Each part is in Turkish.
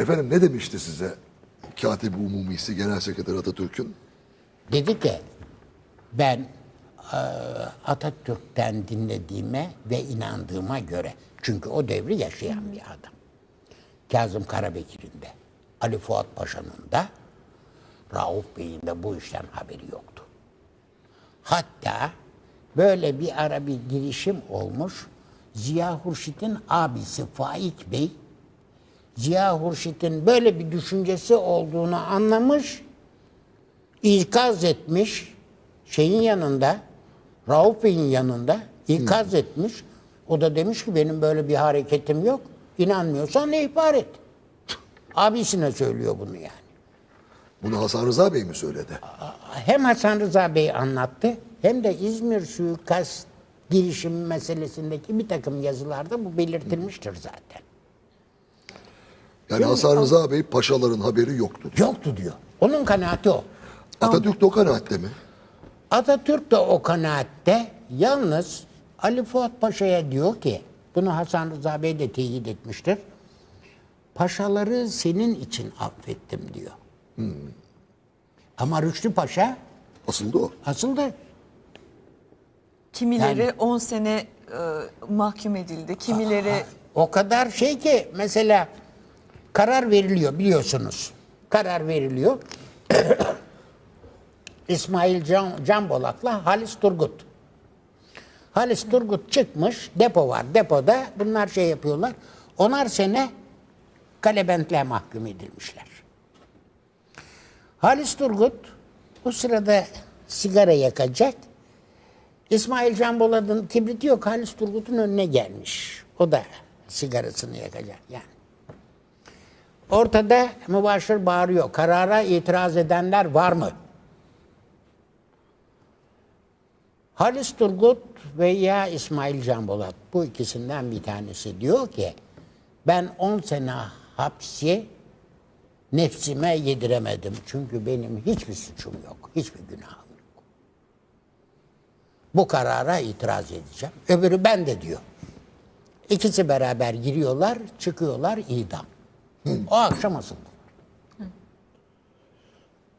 Efendim ne demişti size Katip-i Umumisi Genel Sekreter Atatürk'ün? Dedi ki ben eee, Atatürk'ten dinlediğime ve inandığıma göre çünkü o devri yaşayan bir adam. Kazım Karabekir'in de Ali Fuat Paşa'nın da Rauf Bey'in de bu işten haberi yoktu. Hatta böyle bir ara bir girişim olmuş. Ziya Hurşit'in abisi Faik Bey Ziya Hurşit'in böyle bir düşüncesi olduğunu anlamış ikaz etmiş şeyin yanında Rauf Bey'in yanında ikaz etmiş. O da demiş ki benim böyle bir hareketim yok. İnanmıyorsan ihbar et. Abisine söylüyor bunu yani. Bunu Hasan Rıza Bey mi söyledi? Hem Hasan Rıza Bey anlattı hem de İzmir suikast girişimi meselesindeki bir takım yazılarda bu belirtilmiştir zaten. Yani Hasan Rıza Bey paşaların haberi yoktu diyor. Yoktu diyor. Onun kanaati o. Atatürk de o kanaatte mi? Atatürk de o kanaatte yalnız Ali Fuat Paşa'ya diyor ki, bunu Hasan Rıza Bey de teyit etmiştir. Paşaları senin için affettim diyor. Ama Rüştü Paşa Asıl da o. asıl da Kimileri 10 sene e, mahkum edildi. Kimileri o kadar şey ki mesela karar veriliyor biliyorsunuz. Karar veriliyor. İsmail Can, Can Bolat'la Halis Turgut. Halis Turgut çıkmış, depo var. Depoda bunlar şey yapıyorlar. Onar sene kalebentliğe mahkum edilmişler. Halis Turgut o sırada sigara yakacak. İsmail Can Bolat'ın kibriti yok. Halis Turgut'un önüne gelmiş. O da sigarasını yakacak yani. Ortada mübaşir bağırıyor. Karara itiraz edenler var mı? Halis Turgut veya İsmail Can Bolat bu ikisinden bir tanesi diyor ki ben 10 sene hapsi nefsime yediremedim. Çünkü benim hiçbir suçum yok. Hiçbir günahım yok. Bu karara itiraz edeceğim. Öbürü ben de diyor. İkisi beraber giriyorlar, çıkıyorlar idam. O akşam asıldı.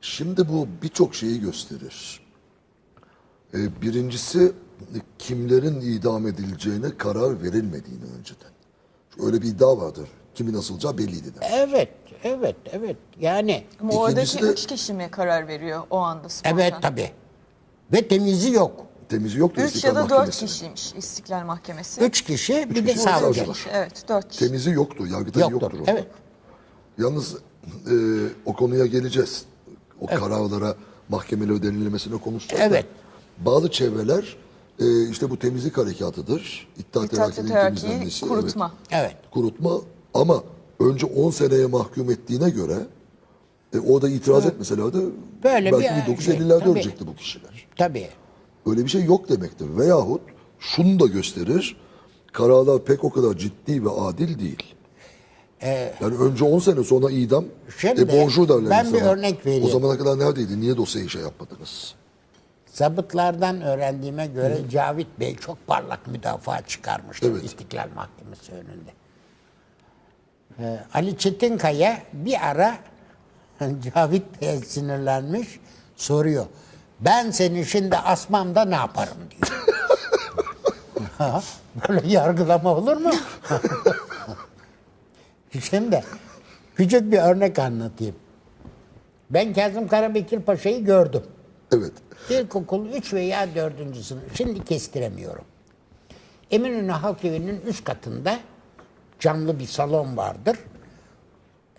Şimdi bu birçok şeyi gösterir. Ee, birincisi kimlerin idam edileceğine karar verilmediğini önceden. Öyle bir iddia vardır. Kimin asılacağı belliydi. der. Evet, evet, evet. Yani ama oradaki İkincisi de- üç kişi mi karar veriyor o anda spontan? evet tabii. Ve temizi yok. Temizi yoktu Üç İstiklal ya da dört Mahkemesi'nin. kişiymiş İstiklal Mahkemesi. Üç kişi bir de kişi savcı. kişi, Evet dört kişi. Temizi yoktu. Yargıtay Yoktur. yoktur. orada. Evet. Yalnız e, o konuya geleceğiz. O kararlara mahkemeli ödenilmesine konuşacağız. Evet. Da. Bazı çevreler e, işte bu temizlik harekatıdır. İttihat Terakki'nin temizlenmesi. kurutma. Evet. Kurutma ama önce 10 seneye mahkum ettiğine göre e, orada itiraz etmeselerdi Böyle belki bir 1950'lerde şey, ölecekti bu kişiler. Tabii. Öyle bir şey yok demektir. Veyahut şunu da gösterir. Kararlar pek o kadar ciddi ve adil değil. Yani önce 10 sene sonra idam. Şimdi e bonjour derler ben bir örnek vereyim. O zamana kadar neredeydi? Niye dosyayı şey yapmadınız? Zabıtlardan öğrendiğime göre Cavit Bey çok parlak müdafaa çıkarmıştır Evet. İstiklal Mahkemesi önünde. Ee, Ali Çetinkaya bir ara Cavit Bey'e sinirlenmiş soruyor. Ben seni şimdi asmamda ne yaparım diyor. Böyle yargılama olur mu? Şimdi küçük bir örnek anlatayım. Ben Kazım Karabekir Paşa'yı gördüm. Evet. İlkokul 3 veya 4. sınıf. Şimdi kestiremiyorum. Eminönü Halk Evi'nin üst katında camlı bir salon vardır.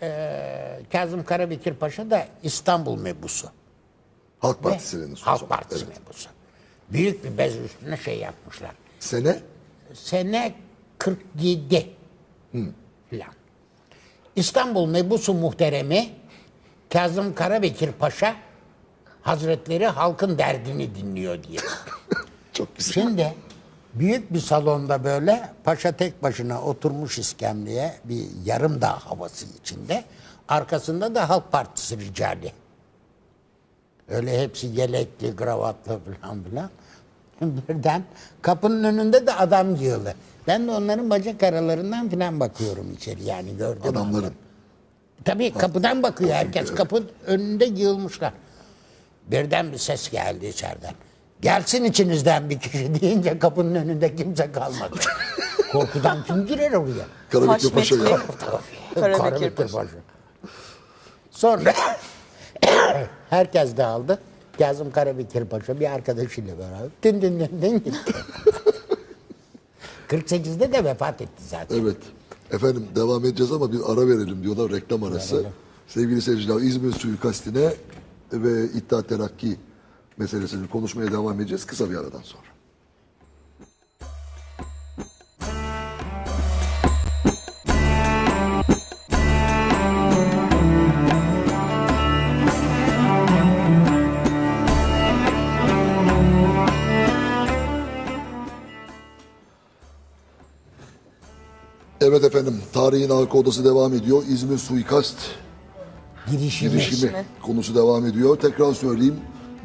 Ee, Kazım Karabekir Paşa da İstanbul mebusu. Halk Partisi'nin Halk. Partisi Evet. mebusu. Büyük bir bez üstüne şey yapmışlar. Sene Sene 47 filan. İstanbul mebusu muhteremi Kazım Karabekir Paşa Hazretleri halkın derdini dinliyor diye. çok güzel. Şimdi büyük bir salonda böyle paşa tek başına oturmuş iskemleye bir yarım dağ havası içinde. Arkasında da Halk Partisi ricali. Öyle hepsi yelekli, kravatlı falan filan. Birden kapının önünde de adam yığılı. Ben de onların bacak aralarından filan bakıyorum içeri yani gördüm. Adamların. Tabii kapıdan bakıyor herkes. Kapı önünde yığılmışlar. Birden bir ses geldi içeriden. Gelsin içinizden bir kişi deyince kapının önünde kimse kalmadı. Korkudan kim girer oraya? Karabekir Paşa ya. Karabekir Karabekir Paşa. Paşa. Sonra herkes dağıldı. Kazım Karabekir Paşa bir arkadaşıyla beraber din din din din gitti. 48'de de vefat etti zaten. Evet. Efendim devam edeceğiz ama bir ara verelim diyorlar reklam arası. Sevgili seyirciler İzmir suikastine ve İttihat Terakki meselesini konuşmaya devam edeceğiz kısa bir aradan sonra. Evet efendim tarihin arka odası devam ediyor. İzmir suikast Girişimi. girişimi konusu devam ediyor. Tekrar söyleyeyim.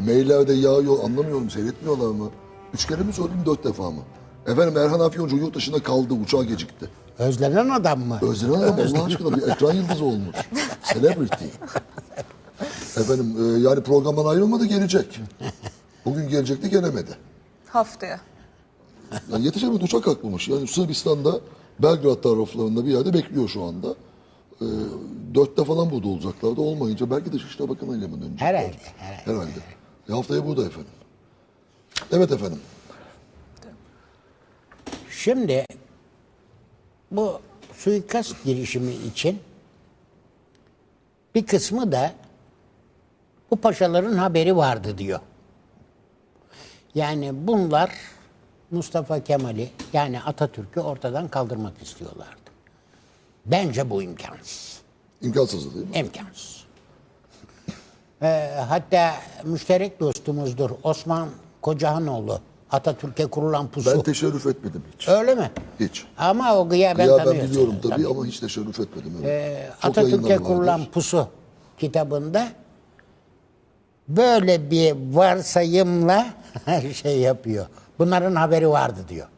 Maillerde yağıyor anlamıyorum seyretmiyorlar mı? Üç kere mi söyledim dört defa mı? Efendim Erhan Afyoncu yurt dışında kaldı uçağa gecikti. Özlenen adam mı? Özlem Hanım Allah aşkına bir ekran yıldızı olmuş. Celebrity. Efendim e, yani programdan ayrılmadı gelecek. Bugün gelecekti gelemedi. Haftaya. Yani yetişemedi uçak kalkmamış. Yani Sırbistan'da Belgrad taraflarında bir yerde bekliyor şu anda. E, dörtte falan burada olacaklardı. Olmayınca belki Dışişleri Bakanı'yla mı dönecekler? Herhalde, herhalde. Herhalde. E, haftaya burada efendim. Evet efendim. Şimdi bu suikast girişimi için bir kısmı da bu paşaların haberi vardı diyor. Yani bunlar Mustafa Kemal'i yani Atatürk'ü ortadan kaldırmak istiyorlardı. Bence bu imkansız. İmkansız değil mi? İmkansız. Ee, hatta müşterek dostumuzdur Osman Kocahanoğlu. Atatürk'e kurulan pusu. Ben teşerrüf etmedim hiç. Öyle mi? Hiç. Ama o gıyaben ya ben tanıyorsun. biliyorum tabii, ama hiç teşerrüf etmedim. Evet. Çok Atatürk'e kurulan vardır. pusu kitabında böyle bir varsayımla şey yapıyor. Bunların haberi vardı diyor.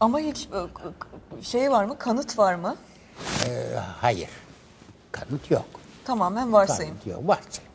Ama hiç e, şey var mı? Kanıt var mı? Ee, hayır. Kanıt yok. Tamamen varsayım. Kanıt yok. Varsayım.